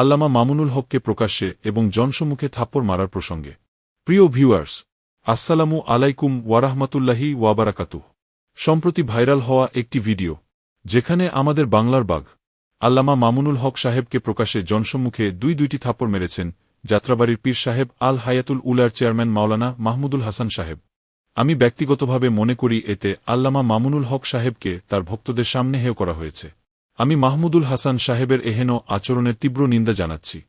আল্লামা মামুনুল হককে প্রকাশ্যে এবং জনসম্মুখে থাপ্পড় মারার প্রসঙ্গে। প্রিয় ভিউয়ার্স, আসসালামু আলাইকুম ওয়ারাহমাতুল্লাহি ওয়াবারাকাতুহ। সম্প্রতি ভাইরাল হওয়া একটি ভিডিও, যেখানে আমাদের বাংলার বাঘ, আল্লামা মামুনুল হক সাহেবকে প্রকাশ্যে জনসম্মুখে দুই দুইটি থাপ্পড় মেরেছেন যাত্রাবাড়ির পীর সাহেব আল হায়াতুল উলার চেয়ারম্যান মাওলানা মাহমুদুল হাসান সাহেব। আমি ব্যক্তিগতভাবে মনে করি এতে আল্লামা মামুনুল হক সাহেবকে তার ভক্তদের সামনে হেয় করা হয়েছে। আমি মাহমুদুল হাসান সাহেবের এহেন আচরণের তীব্র নিন্দা জানাচ্ছি।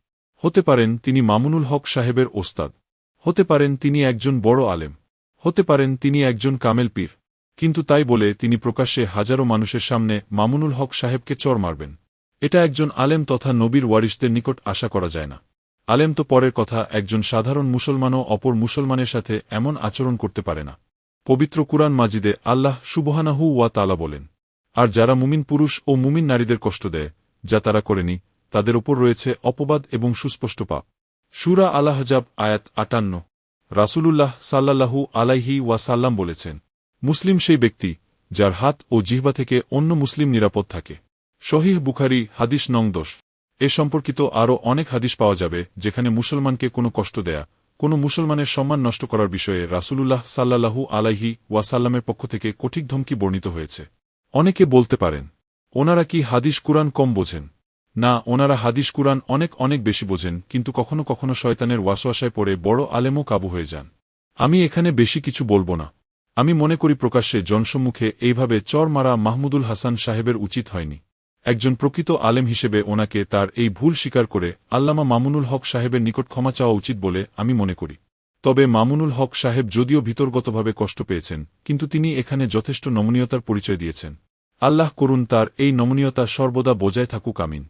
হতে পারেন তিনি মামুনুল হক সাহেবের ওস্তাদ। হতে পারেন তিনি একজন বড় আলেম। হতে পারেন তিনি একজন কামেল পীর। কিন্তু তাই বলে তিনি প্রকাশ্যে হাজারো মানুষের সামনে মামুনুল হক সাহেবকে চর মারবেন। এটা একজন আলেম তথা নবীর ওয়ারিসদের নিকট আশা করা যায় না। আলেম তো পরের কথা, একজন সাধারণ মুসলমানও অপর মুসলমানের সাথে এমন আচরণ করতে পারে না। পবিত্র কুরআন মাজিদে আল্লাহ সুবহানাহু ওয়া তালা বলেন। আর যারা মুমিন পুরুষ ও মুমিন নারীদের কষ্ট দেয়, যা তারা করেনি, তাদের ওপর রয়েছে অপবাদ এবং সুস্পষ্ট পাপ। সুরা আলাহজাব আয়াত আটান্ন। রাসূলুল্লাহ সাল্লাহু আলাইহি ওয়াসাল্লাম বলেছেন, মুসলিম সেই ব্যক্তি, যার হাত ও জিহ্বা থেকে অন্য মুসলিম নিরাপদ থাকে। শহীহ বুখারি হাদিস নং দোষ এ সম্পর্কিত আরও অনেক হাদিস পাওয়া যাবে, যেখানে মুসলমানকে কোনো কষ্ট দেয়া, কোনো মুসলমানের সম্মান নষ্ট করার বিষয়ে রাসূলুল্লাহ সাল্লাহু আলাইহি ওয়াসাল্লামের পক্ষ থেকে কঠিক ধমকি বর্ণিত হয়েছে। অনেকে বলতে পারেন, ওনারা কি হাদিস কুরআন কম বোঝেন? না, ওনারা হাদিস কুরআন অনেক অনেক বেশি বোঝেন, কিন্তু কখনো কখনো শয়তানের ওয়াসওয়াসায় পড়ে বড় আলেমও কাবু হয়ে যান। আমি এখানে বেশি কিছু বলব না। আমি মনে করি প্রকাশ্যে জনসম্মুখে এইভাবে চর মারা মাহমুদুল হাসান সাহেবের উচিত হয়নি। একজন প্রকৃত আলেম হিসেবে ওনাকে তার এই ভুল স্বীকার করে আল্লামা মামুনুল হক সাহেবের নিকট ক্ষমা চাওয়া উচিত বলে আমি মনে করি। তবে মামুনুল হক সাহেব যদিও ভিতরগতভাবে কষ্ট পেয়েছেন, কিন্তু তিনি এখানে যথেষ্ট নমনীয়তার পরিচয় দিয়েছেন। আল্লাহ করুন তার এই নমনীয়তা সর্বদা বজায় থাকুক, আমিন।